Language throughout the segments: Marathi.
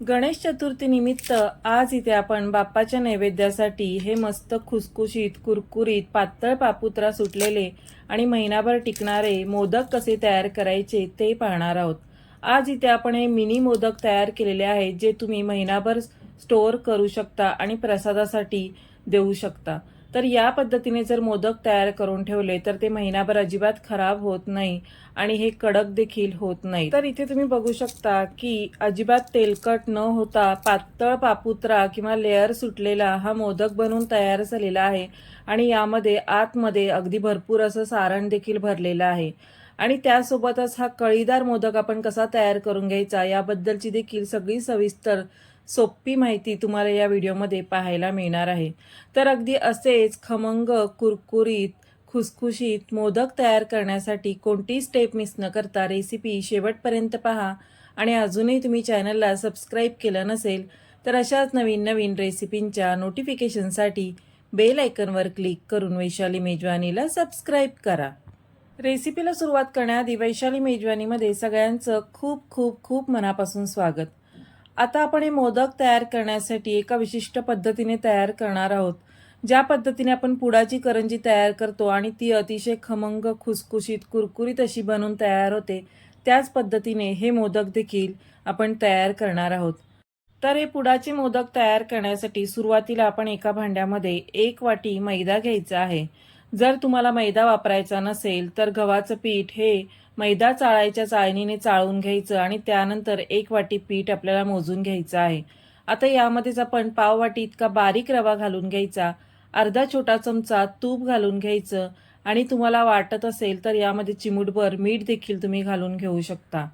गणेश चतुर्थीनिमित्त आज इथे आपण बाप्पाच्या नैवेद्यासाठी हे मस्त खुसखुशीत कुरकुरीत पातळ पापुत्रा सुटलेले आणि महिनाभर टिकणारे मोदक कसे तयार करायचे ते पाहणार आहोत. आज इथे आपण हे मिनी मोदक तयार केलेले आहेत जे तुम्ही महिनाभर स्टोअर करू शकता आणि प्रसादासाठी देऊ शकता. तर या पद्धतीने जर मोदक तयार करून ठेवले तर ते महिनाभर अजिबात खराब होत नाही आणि हे कडक देखील होत नाही. तर इथे तुम्ही बघू शकता की अजिबात तेलकट न होता पातळ पापुत्रा किंवा लेअर सुटलेला हा मोदक बनवून तयार झालेला आहे आणि यामध्ये आतमध्ये अगदी भरपूर असं सारण देखील भरलेलं आहे. आणि त्यासोबतच हा कळीदार मोदक आपण कसा तयार करून घ्यायचा याबद्दलची देखील सगळी सविस्तर सोपी माहिती तुम्हाला या व्हिडिओमध्ये पाहायला मिळणार आहे. तर अगदी असेच खमंग कुरकुरीत खुसखुशीत मोदक तयार करण्यासाठी कोणतीही स्टेप मिस न करता रेसिपी शेवटपर्यंत पहा. आणि अजूनही तुम्ही चॅनलला सबस्क्राईब केलं नसेल तर अशाच नवीन नवीन रेसिपींच्या नोटिफिकेशनसाठी बेल आयकनवर क्लिक करून वैशाली मेजवानीला सबस्क्राईब करा. रेसिपीला सुरुवात करण्याआधी वैशाली मेजवानीमध्ये सगळ्यांचं खूप खूप खूप मनापासून स्वागत. आता आपण हे मोदक तयार करण्यासाठी एका विशिष्ट पद्धतीने तयार करणार आहोत. ज्या पद्धतीने आपण पुडाची करंजी तयार करतो आणि ती अतिशय खमंग खुसखुशीत कुरकुरीत अशी बनवून तयार होते त्याच पद्धतीने हे मोदक देखील आपण तयार करणार आहोत. तर हे पुडाचे मोदक तयार करण्यासाठी सुरुवातीला आपण एका भांड्यामध्ये एक वाटी मैदा घ्यायचा आहे. जर तुम्हाला मैदा वापरायचा नसेल तर गव्हाचं पीठ हे मैदा चाळायच्या चाळणीने चाळून घ्यायचं आणि त्यानंतर एक वाटी पीठ आपल्याला मोजून घ्यायचं आहे. आता यामध्येच आपण पाव वाटी इतका बारीक रवा घालून घ्यायचा अर्धा छोटा चमचा तूप घालून घ्यायचं आणि तुम्हाला वाटत असेल तर यामध्ये चिमूटभर मीठ देखील तुम्ही घालून घेऊ शकता.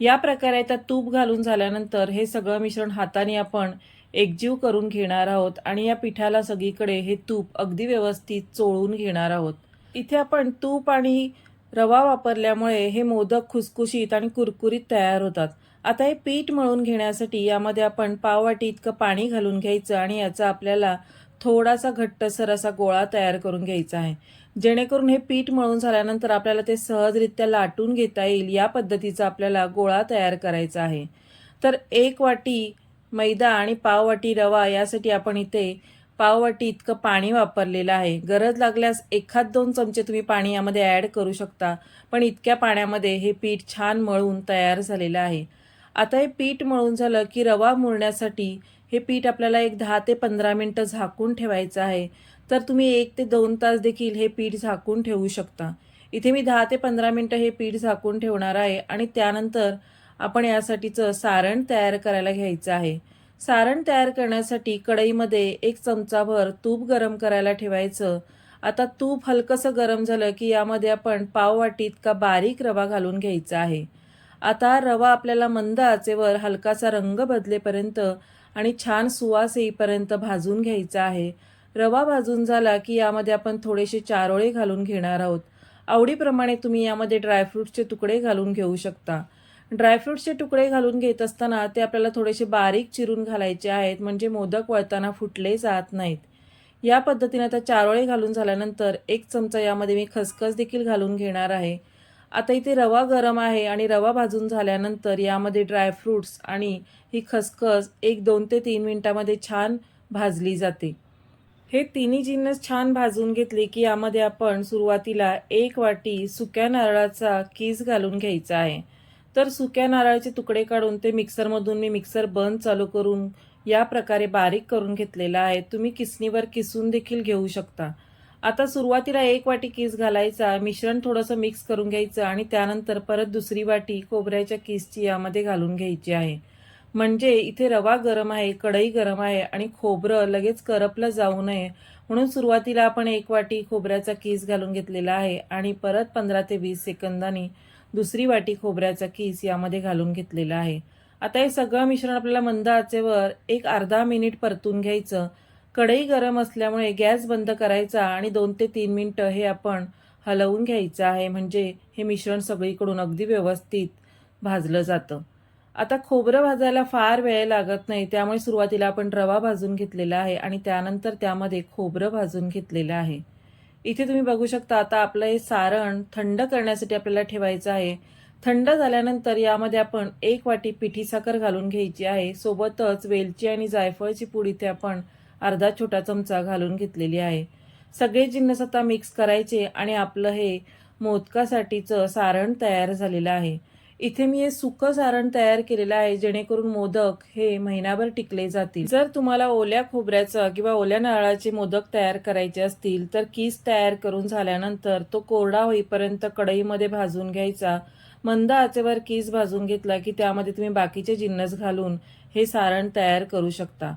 या प्रकारे आता तूप घालून झाल्यानंतर हे सगळं मिश्रण हाताने आपण एकजीव करून घेणार आहोत आणि या पिठाला सगळीकडे हे तूप अगदी व्यवस्थित चोळून घेणार आहोत. इथे आपण तूप आणि रवा वापरल्यामुळे हे मोदक खुसखुशीत आणि कुरकुरीत तयार होतात. आता हे पीठ मळून घेण्यासाठी यामध्ये आपण पाववाटी इतकं पाणी घालून घ्यायचं आणि याचा आपल्याला थोडासा घट्टसर असा गोळा तयार करून घ्यायचा आहे. जेणेकरून हे पीठ मळून झाल्यानंतर आपल्याला ते सहजरित्या लाटून घेता येईल या पद्धतीचा आपल्याला गोळा तयार करायचा आहे. तर एक वाटी मैदा आणि पाव वाटी रवा यासाठी आपण इथे पाववाटी इतकं पाणी वापरलेलं आहे. गरज लागल्यास एखाद दोन चमचे तुम्ही पाणी यामध्ये ॲड करू शकता. पण इतक्या पाण्यामध्ये हे पीठ छान मळून तयार झालेलं आहे. आता हे पीठ मळून झालं की रवा मुरण्यासाठी हे पीठ आपल्याला एक दहा ते पंधरा मिनटं झाकून ठेवायचं आहे. तर तुम्ही एक ते दोन तास देखील हे पीठ झाकून ठेवू शकता. इथे मी दहा ते पंधरा मिनटं हे पीठ झाकून ठेवणार आहे आणि त्यानंतर आपण यासाठीचं सारण तयार करायला घ्यायचं आहे. सारण तयार करण्यासाठी कढईमध्ये एक चमचाभर तूप गरम करायला ठेवायचं. आता तूप हलकंसं गरम झालं की यामध्ये आपण पाववाटी इतका बारीक रवा घालून घ्यायचा आहे. आता रवा आपल्याला मंद आचेवर हलकासा रंग बदलेपर्यंत आणि छान सुवास येईपर्यंत भाजून घ्यायचा आहे. रवा भाजून झाला की यामध्ये आपण थोडेसे चारोळे घालून घेणार आहोत. आवडीप्रमाणे तुम्ही यामध्ये ड्रायफ्रूटचे तुकडे घालून घेऊ शकता. ड्रायफ्रुट्सचे तुकडे घालून घेत असताना ते आपल्याला थोडेसे बारीक चिरून घालायचे आहेत म्हणजे मोदक वळताना फुटले जात नाहीत. या पद्धतीने आता चारोळे घालून झाल्यानंतर एक चमचा यामध्ये मी खसखस देखील घालून घेणार आहे. आता इथे रवा गरम आहे आणि रवा भाजून झाल्यानंतर यामध्ये ड्रायफ्रूट्स आणि ही खसखस एक दोन ते तीन मिनटामध्ये छान भाजली जाते. हे तिन्ही जिन्नस छान भाजून घेतले की यामध्ये आपण सुरुवातीला एक वाटी सुक्या नारळाचा कीस घालून घ्यायचा आहे. तर सुक्या नारळाचे तुकडे काढून ते मिक्सरमधून मी मिक्सर बंद चालू करून या प्रकारे बारीक करून घेतलेला आहे. तुम्ही किसणीवर किसून देखील घेऊ शकता. आता सुरुवातीला एक वाटी किस घालायचा मिश्रण थोडंसं मिक्स करून घ्यायचं आणि त्यानंतर परत दुसरी वाटी खोबऱ्याच्या किसची यामध्ये घालून घ्यायची आहे. म्हणजे इथे रवा गरम आहे कढई गरम आहे आणि खोबरं लगेच करपलं जाऊ नये. म्हणून सुरुवातीला आपण एक वाटी खोबऱ्याचा किस घालून घेतलेला आहे आणि परत पंधरा ते वीस सेकंदांनी दुसरी वाटी खोबऱ्याचा किस यामध्ये घालून घेतलेला आहे. आता हे सगळं मिश्रण आपल्याला मंद आचेवर एक अर्धा मिनिट परतून घ्यायचं. कढई गरम असल्यामुळे गॅस बंद करायचा आणि दोन ते तीन मिनटं हे आपण हलवून घ्यायचं आहे. म्हणजे हे मिश्रण सगळीकडून अगदी व्यवस्थित भाजलं जातं. आता खोबरं भाजायला फार वेळ लागत नाही. त्यामुळे सुरुवातीला आपण रवा भाजून घेतलेला आहे आणि त्यानंतर त्यामध्ये खोबरं भाजून घेतलेलं आहे. इथे तुम्ही बघू शकता आता आपलं हे सारण थंड करण्यासाठी आपल्याला ठेवायचं आहे. थंड झाल्यानंतर यामध्ये आपण एक वाटी पिठी साखर घालून घ्यायची आहे. सोबतच वेलची आणि जायफळची पूड इथे आपण अर्धा छोटा चमचा घालून घेतलेली आहे. सगळे जिन्नस आता मिक्स करायचे आणि आपलं हे मोदकासाठीचं सारण तयार झालेलं आहे. इथे मी हे सुकं सारण तयार केलेलं आहे जेणेकरून मोदक हे महिनाभर टिकले जातील. जर तुम्हाला ओल्या खोबऱ्याचं किंवा ओल्या नारळाचे मोदक तयार करायचे असतील तर कीस तयार करून झाल्यानंतर तो कोरडा होईपर्यंत कढईमध्ये भाजून घ्यायचा. मंद आचेवर कीस भाजून घेतला की त्यामध्ये तुम्ही बाकीचे जिन्नस घालून हे सारण तयार करू शकता.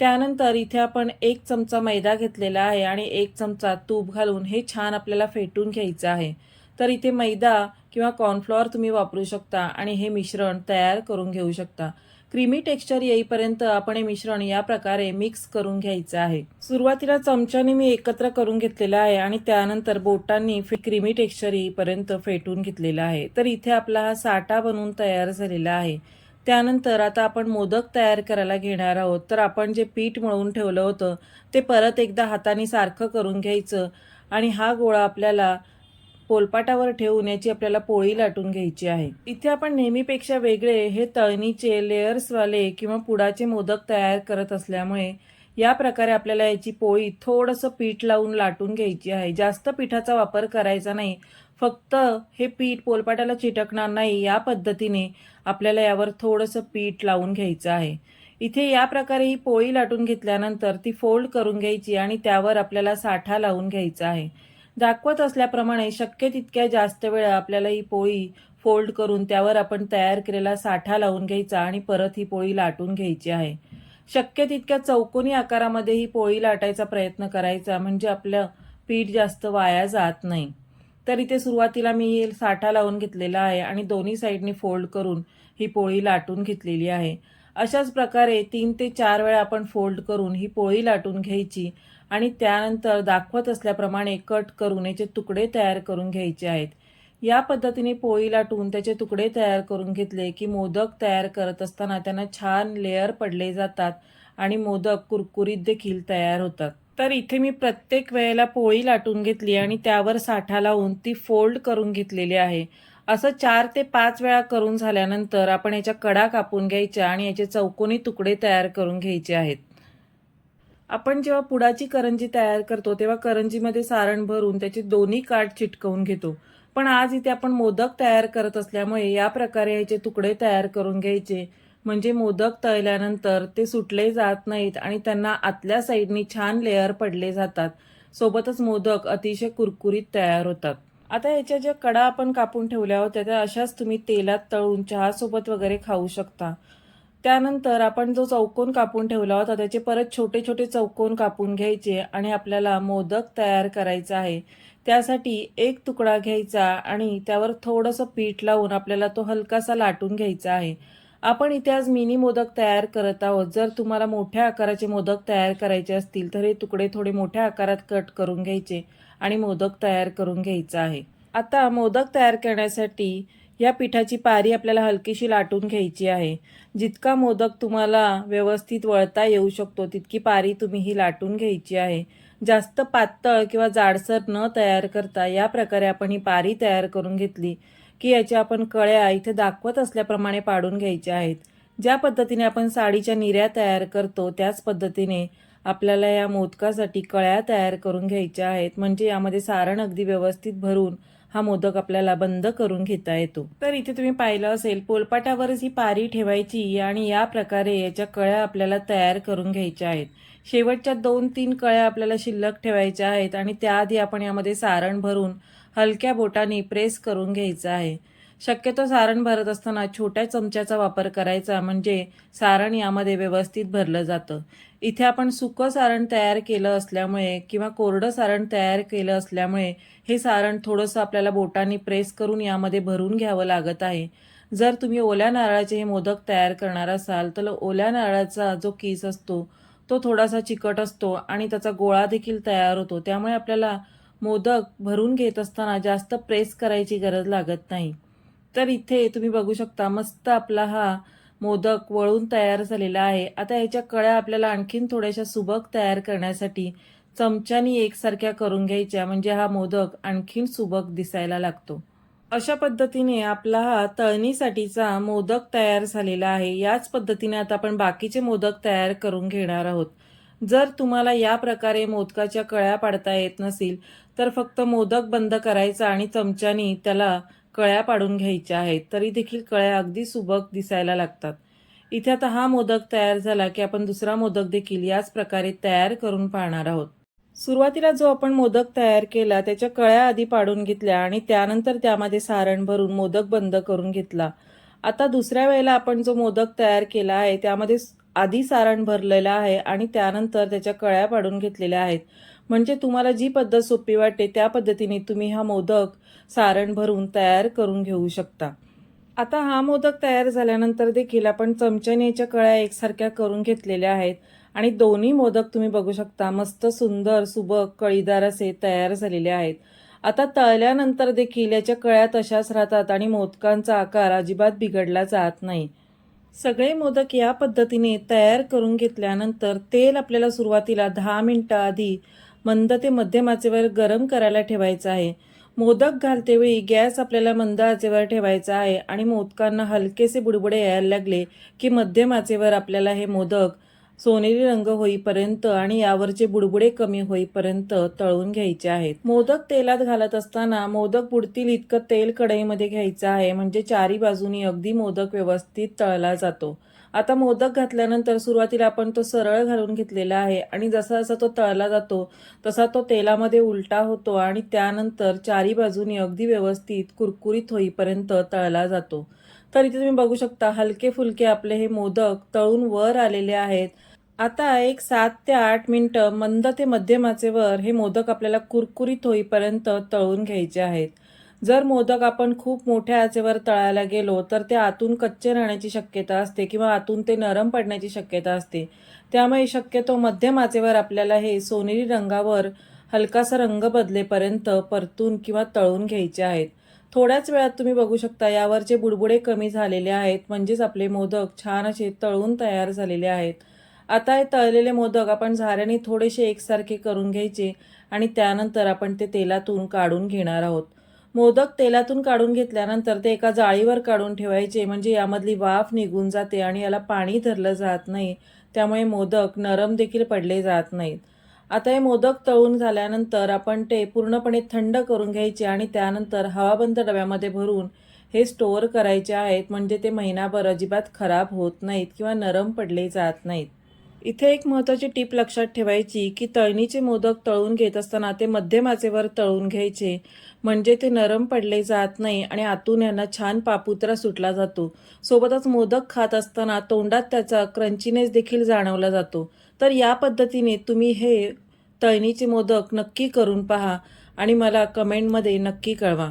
त्यानंतर इथे आपण एक चमचा मैदा घेतलेला आहे आणि एक चमचा तूप घालून हे छान आपल्याला फेटून घ्यायचं आहे. तर इथे मैदा किंवा कॉर्नफ्लॉवर तुम्ही वापरू शकता आणि हे मिश्रण तयार करून घेऊ शकता. क्रीमी टेक्स्चर येईपर्यंत आपण हे मिश्रण या प्रकारे मिक्स करून घ्यायचं आहे. सुरुवातीला चमच्याने मी एकत्र करून घेतलेलं आहे आणि त्यानंतर बोटांनी क्रीमी टेक्स्चर येईपर्यंत फेटून घेतलेलं आहे. तर इथे आपला हा साठा बनवून तयार झालेला आहे. त्यानंतर आता आपण मोदक तयार करायला घेणार आहोत. तर आपण जे पीठ मळून ठेवलं होतं ते परत एकदा हाताने सारखं करून घ्यायचं आणि हा गोळा आपल्याला पोलपाटावर ठेवून याची आपल्याला पोळी लाटून घ्यायची आहे. इथे आपण नेहमीपेक्षा वेगळे हे तळणीचे लेयर्सवाले किंवा पुडाचे मोदक तयार करत असल्यामुळे या प्रकारे आपल्याला याची पोळी थोडंसं पीठ लावून लाटून घ्यायची आहे. जास्त पिठाचा वापर करायचा नाही. फक्त हे पीठ पोलपाटाला चिटकणार नाही या पद्धतीने आपल्याला यावर थोडंसं पीठ लावून घ्यायचं आहे. इथे या प्रकारे ही पोळी लाटून घेतल्यानंतर ती फोल्ड करून घ्यायची आणि त्यावर आपल्याला साठा लावून घ्यायचा आहे. दाखवत असल्याप्रमाणे शक्य तितक्या जास्त वेळा आपल्याला ही पोळी फोल्ड करून त्यावर आपण तयार केलेला साठा लावून घ्यायचा आणि परत ही पोळी लाटून घ्यायची आहे. शक्य तितक्या चौकोनी आकारामध्ये ही पोळी लाटायचा प्रयत्न करायचा म्हणजे आपलं पीठ जास्त वाया जात नाही. तर इथे सुरुवातीला मी साठा लावून घेतलेला आहे आणि दोन्ही साईडनी फोल्ड करून ही पोळी लाटून घेतलेली आहे. अशाच प्रकारे तीन ते चार वेळा आपण फोल्ड करून ही पोळी लाटून घ्यायची आणि त्यानंतर दाखवत असल्याप्रमाणे कट करून याचे तुकडे तयार करून घ्यायचे आहेत. या पद्धतीने पोळी लाटून त्याचे तुकडे तयार करून घेतले की मोदक तयार करत असताना त्यांना छान लेअर पडले जातात आणि मोदक कुरकुरीत देखील तयार होतात. तर इथे मी प्रत्येक वेळेला पोळी लाटून घेतली आणि त्यावर साठा लावून ती फोल्ड करून घेतलेली आहे. असं चार ते पाच वेळा करून झाल्यानंतर आपण याच्या कडा कापून घ्यायच्या आणि याचे चौकोनी तुकडे तयार करून घ्यायचे आहेत. आपण जेव्हा पुडाची करंजी तयार करतो तेव्हा करंजीमध्ये सारण भरून त्याचे दोन्ही काठ चिटकवून घेतो. पण आज इथे आपण मोदक तयार करत असल्यामुळे या प्रकारे याचे तुकडे तयार करून घ्यायचे. म्हणजे मोदक तळल्यानंतर ते सुटले जात नाहीत आणि त्यांना आतल्या साईडनी छान लेअर पडले जातात. सोबतच मोदक अतिशय कुरकुरीत तयार होतात. आता याच्या ज्या कडा आपण कापून ठेवल्या होत्या त्या अशाच तुम्ही तेलात तळून चहासोबत वगैरे खाऊ शकता. त्यानंतर आपण जो चौकोन कापून ठेवला होता त्याचे परत छोटे छोटे चौकोन कापून घ्यायचे आणि आपल्याला मोदक तयार करायचा आहे. त्यासाठी एक तुकडा घ्यायचा आणि त्यावर थोडंसं पीठ लावून आपल्याला तो हलकासा लाटून घ्यायचा आहे. आपण इथे आज मिनी मोदक तयार करत आहोत. जर तुम्हाला मोठ्या आकाराचे मोदक तयार करायचे असतील तर हे तुकडे थोडे मोठ्या आकारात कट करून घ्यायचे आणि मोदक तयार करून घ्यायचा आहे. आता मोदक तयार करण्यासाठी या पिठाची पारी आपल्याला हलकीशी लाटून घ्यायची आहे. जितका मोदक तुम्हाला व्यवस्थित वळता येऊ शकतो तितकी पारी तुम्ही ही लाटून घ्यायची आहे. जास्त पातळ किंवा जाडसर न तयार करता या प्रकारे आपण ही पारी तयार करून घेतली की याच्या आपण कळ्या इथे दाखवत असल्याप्रमाणे पाडून घ्यायच्या आहेत. ज्या पद्धतीने आपण साडीच्या निऱ्या तयार करतो त्याच पद्धतीने आपल्याला या मोदकासाठी कळ्या तयार करून घ्यायच्या आहेत. म्हणजे यामध्ये सारण अगदी व्यवस्थित भरून हा मोदक आपल्याला बंद करून घेता येतो. तर इथे तुम्ही पाहिलं असेल पोलपाटावरच ही पारी ठेवायची आणि या प्रकारे याच्या कळ्या आपल्याला तयार करून घ्यायच्या आहेत. शेवटच्या दोन तीन कळ्या आपल्याला शिल्लक ठेवायच्या आहेत आणि त्याआधी आपण यामध्ये सारण भरून हलक्या बोटाने प्रेस करून घ्यायचं आहे. शक्यतो सारण भरत असताना छोट्या चमच्याचा वापर करायचा म्हणजे सारण यामध्ये व्यवस्थित भरलं जातं. इथे आपण सुकं सारण तयार केलं असल्यामुळे किंवा कोरडं सारण तयार केलं असल्यामुळे हे सारण थोडंसं आपल्याला बोटांनी प्रेस करून यामध्ये भरून घ्यावं लागत आहे. जर तुम्ही ओल्या नारळाचे हे मोदक तयार करणार असाल तर ओल्या नारळाचा जो केस असतो तो थोडासा चिकट असतो आणि त्याचा गोळा देखील तयार होतो. त्यामुळे आपल्याला मोदक भरून घेत असताना जास्त प्रेस करायची गरज लागत नाही. तर इथे तुम्ही बघू शकता मस्त आपला हा मोदक वळून तयार झालेला आहे. आता ह्याच्या कळ्या आपल्याला आणखीन थोड्याशा सुबक तयार करण्यासाठी चमच्यानी एकसारख्या करून घ्यायच्या म्हणजे हा मोदक आणखीन सुबक दिसायला लागतो. अशा पद्धतीने आपला हा तळणीसाठीचा मोदक तयार झालेला आहे. याच पद्धतीने आता आपण बाकीचे मोदक तयार करून घेणार आहोत. जर तुम्हाला या प्रकारे मोदकाच्या कळ्या पाडता येत नसेल तर फक्त मोदक बंद करायचा आणि चमच्यानी त्याला कळ्या पाडून घ्यायच्या आहेत तरी देखील कळ्या अगदी सुबक दिसायला लागतात. इथे आता हा मोदक तयार झाला की आपण दुसरा मोदक देखील याच प्रकारे तयार करून पाहणार आहोत. सुरुवातीला जो आपण मोदक तयार केला त्याच्या कळ्या आधी पाडून घेतल्या आणि त्यानंतर त्यामध्ये सारण भरून मोदक बंद करून घेतला. आता दुसऱ्या वेळेला आपण जो मोदक तयार केला आहे त्यामध्ये आधी सारण भरलेलं आहे आणि त्यानंतर त्याच्या कळ्या पाडून घेतलेल्या आहेत. म्हणजे तुम्हाला जी पद्धत सोपी वाटते त्या पद्धतीने तुम्ही हा मोदक सारण भरून तयार करून घेऊ शकता. आता हा मोदक तयार झाल्यानंतर देखील आपण चमच्याने याच्या कळ्या एकसारख्या करून घेतलेल्या आहेत आणि दोन्ही मोदक तुम्ही बघू शकता मस्त सुंदर सुबक कळीदार असे तयार झालेले आहेत. आता तळल्यानंतर देखील याच्या कळ्या तशाच राहतात आणि मोदकांचा आकार अजिबात बिघडला जात नाही. सगळे मोदक या पद्धतीने तयार करून घेतल्यानंतर तेल आपल्याला सुरुवातीला दहा मिनटं आधी मंद ते मध्यम आचेवर गरम करायला ठेवायचं आहे. मोदक घालते वेळी गॅस आपल्याला मंद आचेवर ठेवायचा आहे आणि मोदकांना हलकेसे बुडबुडे यायला लागले की मध्यम आचेवर आपल्याला हे मोदक सोनेरी रंग होईपर्यंत आणि यावरचे बुडबुडे कमी होईपर्यंत तळून घ्यायचे आहेत. मोदक तेलात घालत असताना मोदक बुडतील इतकं तेल कढईमध्ये घ्यायचं आहे म्हणजे चारी बाजूनी अगदी मोदक व्यवस्थित तळला जातो. आता मोदक घातल्यानंतर सुरुवातीला आपण तो सरळ घालून घेतलेला आहे. आणि जसा जसा तो तळला जातो तसा तो तेलामध्ये उलटा होतो आणि त्यानंतर चारी बाजूनी अगदी व्यवस्थित कुरकुरीत होईपर्यंत तळला जातो. तर इथे तुम्ही बघू शकता हलके फुलके आपले हे मोदक तळून वर आलेले आहेत. आता एक सात ते आठ मिनटं मंद ते मध्यमाचेवर हे मोदक आपल्याला कुरकुरीत होईपर्यंत तळून घ्यायचे आहेत. जर मोदक आपण खूप मोठ्या आचेवर तळायला गेलो तर ते आतून कच्चे राहण्याची शक्यता असते किंवा आतून ते नरम पडण्याची शक्यता असते. त्यामुळे शक्यतो मध्यम आचेवर आपल्याला हे सोनेरी रंगावर हलकासा रंग बदलेपर्यंत परतून किंवा तळून घ्यायचे आहेत. थोड्याच वेळात तुम्ही बघू शकता यावरचे बुडबुडे कमी झालेले आहेत म्हणजेच आपले मोदक छान असे तळून तयार झालेले आहेत. आता हे तळलेले मोदक आपण झाऱ्याने थोडेसे एकसारखे करून घ्यायचे आणि त्यानंतर आपण ते तेलातून काढून घेणार आहोत. मोदक तेलातून काढून घेतल्यानंतर ते एका जाळीवर काढून ठेवायचे. म्हणजे यामधली वाफ निघून जाते आणि याला पाणी धरलं जात नाही. त्यामुळे मोदक नरम देखील पडले जात नाहीत. आता हे मोदक तळून झाल्यानंतर आपण ते पूर्णपणे थंड करून घ्यायचे आणि त्यानंतर हवाबंद डब्यामध्ये भरून हे स्टोअर करायचे आहेत. म्हणजे ते महिनाभर अजिबात खराब होत नाहीत किंवा नरम पडले जात नाहीत. इथे एक महत्त्वाची टीप लक्षात ठेवायची की तळणीचे मोदक तळून घेत असताना ते मध्यमाचेवर तळून घ्यायचे. म्हणजे ते नरम पडले जात नाही आणि आतून यांना छान पापुत्रा सुटला जातो. सोबतच मोदक खात असताना तोंडात त्याचा क्रंचीनेस देखील जाणवला जातो. तर या पद्धतीने तुम्ही हे तळणीचे मोदक नक्की करून पहा आणि मला कमेंटमध्ये नक्की कळवा.